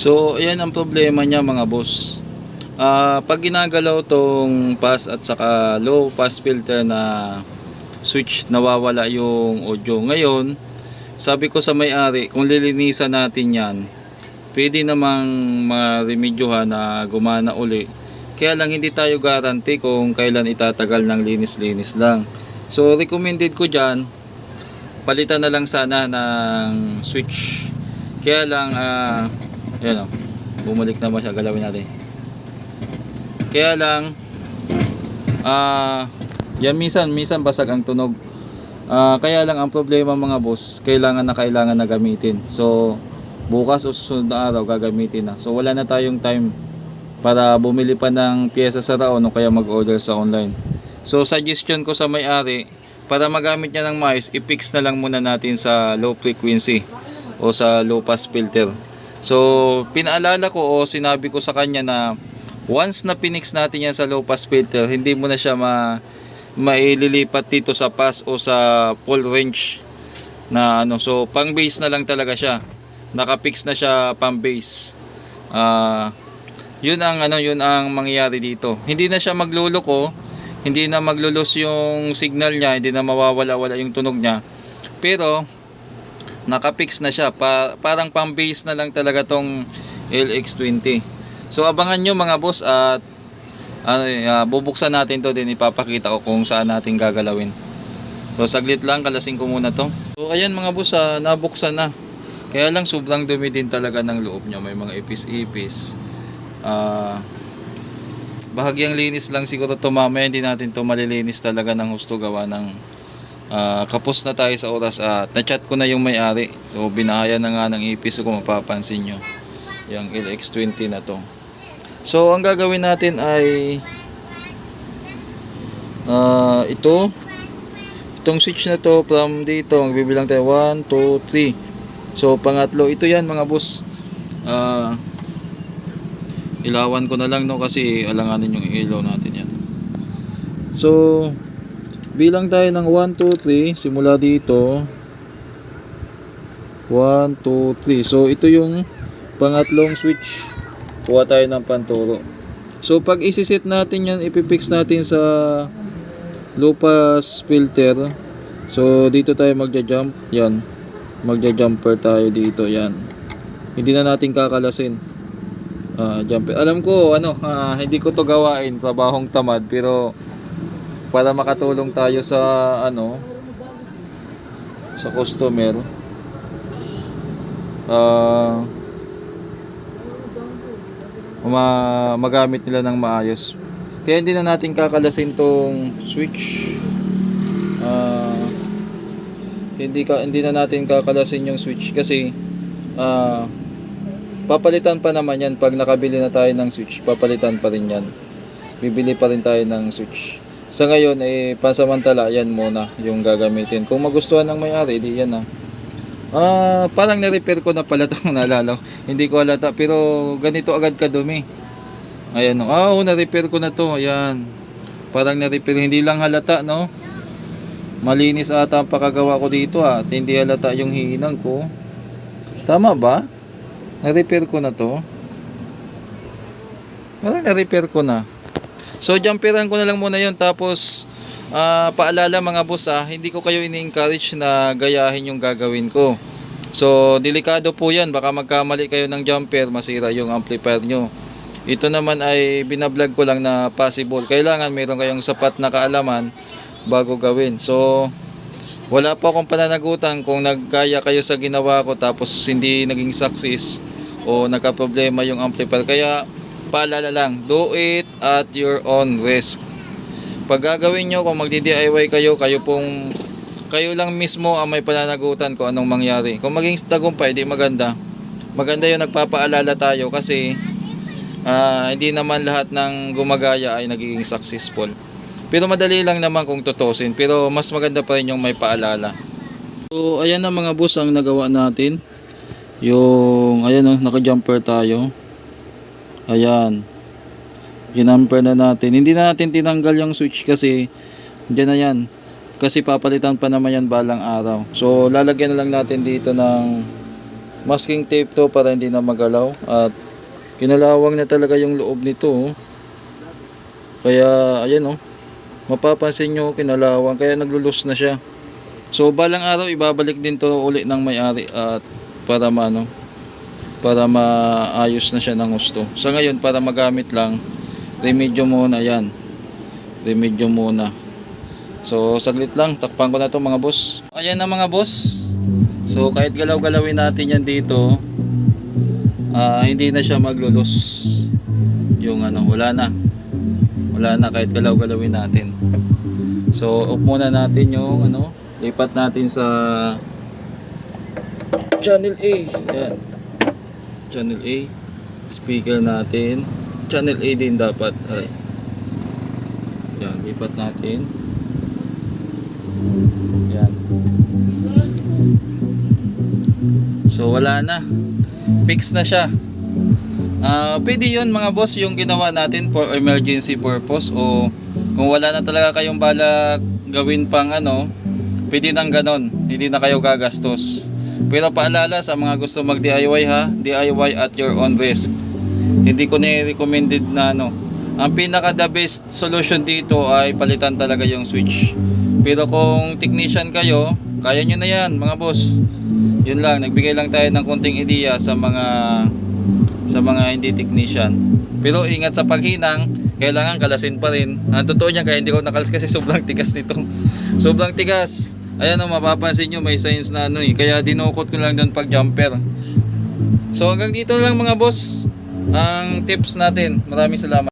So, ayan ang problema niya mga boss. Ah, pag ginagalaw tong pass at saka low pass filter na switch, nawawala yung audio. Ngayon, sabi ko sa may-ari, kung lilinisan natin yan, pwede namang maremedyohan na gumana uli. Kaya lang hindi tayo guarantee kung kailan itatagal ng linis-linis lang. So, recommended ko dyan, palitan na lang sana ng switch. Kaya lang, ah, ayan o, bumalik naman siya, galawin natin. Kaya lang, ah, yan minsan, minsan basag ang tunog. Ah, kaya lang ang problema mga boss, kailangan na kailangan na gamitin. So, bukas o susunod na araw gagamitin na. So, wala na tayong time para bumili pa ng pyesa sa raon o kaya mag-order sa online. So, suggestion ko sa may-ari, para magamit niya ng mais, i-fix na lang muna natin sa low frequency o sa low pass filter. So, pinaalala ko o sinabi ko sa kanya na once na pinix natin yan sa low pass filter, hindi mo na siya ma maililipat dito sa pass o sa full range na ano. So, pang base na lang talaga siya. Nakapix na siya pang base. Ah, yun ang ano, yun ang mangyayari dito. Hindi na siya magluloko, hindi na maglulos yung signal niya, hindi na mawawala-wala yung tunog niya. Pero nakapix na siya. Pa, parang pang base na lang talaga tong LX20. So abangan nyo mga boss at ano, uh, bubuksan natin to din ipapakita ko kung saan natin gagalawin. So saglit lang kalasing ko muna to. So ayan mga boss, ah, nabuksan na. Kaya lang sobrang dumi din talaga ng loob niya. May mga ipis-ipis. Ah bahagyang linis lang siguro to mamaya hindi natin to malilinis talaga ng gusto gawa ng ah, kapos na tayo sa oras at na-chat ko na yung may-ari. So binahaya na nga ng ipis kung mapapansin nyo yung LX20 na to. So ang gagawin natin ay ah, ito. Itong switch na to from dito magbibilang tayo. 1, 2, 3 so pangatlo ito yan mga boss. Ah ilawan ko na lang no kasi alanganin yung ilaw natin yan. So bilang tayo ng 1, 2, 3 simula dito. 1, 2, 3 so ito yung pangatlong switch. Kuha tayo ng panturo. So pag isisit natin yan ipipix natin sa low pass filter. So dito tayo magja jump yan. Magja jumper tayo dito. Yan. Hindi na natin kakalasin. Ah, jumper. Alam ko, ano, ah, hindi ko to gawain, trabahong tamad, pero para makatulong tayo sa, ano, sa customer, ah, ma magamit nila ng maayos. Kaya hindi na natin kakalasin tong switch. Ah, hindi ka hindi na natin kakalasin yung switch kasi ah papalitan pa naman yan pag nakabili na tayo ng switch papalitan pa rin yan bibili pa rin tayo ng switch sa ngayon eh pansamantala yan muna yung gagamitin. Kung magustuhan ng may-ari di yan ah. Ah parang na-repair ko na pala itong naalala hindi ko halata pero ganito agad kadumi. Ayan no. Ah oh, na-repair ko na to. Ayan. Parang na-repair hindi lang halata no? Malinis ata ang pakagawa ko dito ah. At hindi halata yung hinang ko. Tama ba? Na-repair ko na to. Parang na-repair ko na. So, jumperan ko na lang muna yon Tapos, ah, paalala mga boss ah, hindi ko kayo ini-encourage na gayahin yung gagawin ko. So, delikado po yan. Baka magkamali kayo ng jumper, masira yung amplifier nyo. Ito naman ay binablog ko lang na possible. Kailangan meron kayong sapat na kaalaman bago gawin. So, wala po akong pananagutan kung nagkaya kayo sa ginawa ko tapos hindi naging success o nagka-problema yung amplifier. Kaya paalala lang, do it at your own risk. Pag gagawin nyo, kung magdi-DIY kayo, kayo pong kayo lang mismo ang may pananagutan kung anong mangyari. Kung maging tagumpay, di maganda. Maganda yung nagpapaalala tayo kasi ah, hindi naman lahat ng gumagaya ay nagiging successful. Pero madali lang naman kung tutusin. Pero mas maganda pa rin yung may paalala. So, ayan na mga boss ang nagawa natin. Yung, ayan o, naka-jumper tayo. Ayan. Ginumper na natin. Hindi na natin tinanggal yung switch kasi dyan na yan. Kasi papalitan pa naman yan balang araw. So, lalagyan na lang natin dito ng masking tape to para hindi na magalaw at kinalawang na talaga yung loob nito oh. kaya ayan oh mapapansin nyo kinalawang kaya naglulus na siya so balang araw ibabalik din to uli ng may-ari at para maano para maayos na siya ng gusto sa ngayon para magamit lang remedyo muna yan. Remedyo muna. So saglit lang. Takpan ko na to mga boss. Ayan na mga boss. So kahit galaw-galawin natin yan dito ah, hindi na siya maglulus yung ano wala na. Wala na kahit galaw-galawin natin. So off muna natin yung ano lipat natin sa channel A. Yan channel A. Speaker natin channel A din dapat Aray. yan lipat natin. Yan. So wala na. Fix na siya. Ah, pwede yun mga boss yung ginawa natin for emergency purpose o kung wala na talaga kayong balak gawin pang ano pwede nang ganon. Hindi na kayo gagastos. Pero paalala sa mga gusto mag DIY ha? DIY at your own risk hindi ko ni-recommended na ano ang pinaka the best solution dito ay palitan talaga yung switch pero kung technician kayo kaya nyo na yan mga boss yun lang nagbigay lang tayo ng konting idea sa mga sa mga hindi technician. Pero ingat sa paghinang, kailangan kalasin pa rin. Ang totoo niyan, kaya hindi ko nakalas kasi sobrang tigas nito. sobrang tigas. Ayan o, mapapansin nyo, may signs na ano eh. Kaya dinukot ko lang doon pag jumper. So hanggang dito lang mga boss, ang tips natin. Maraming salamat.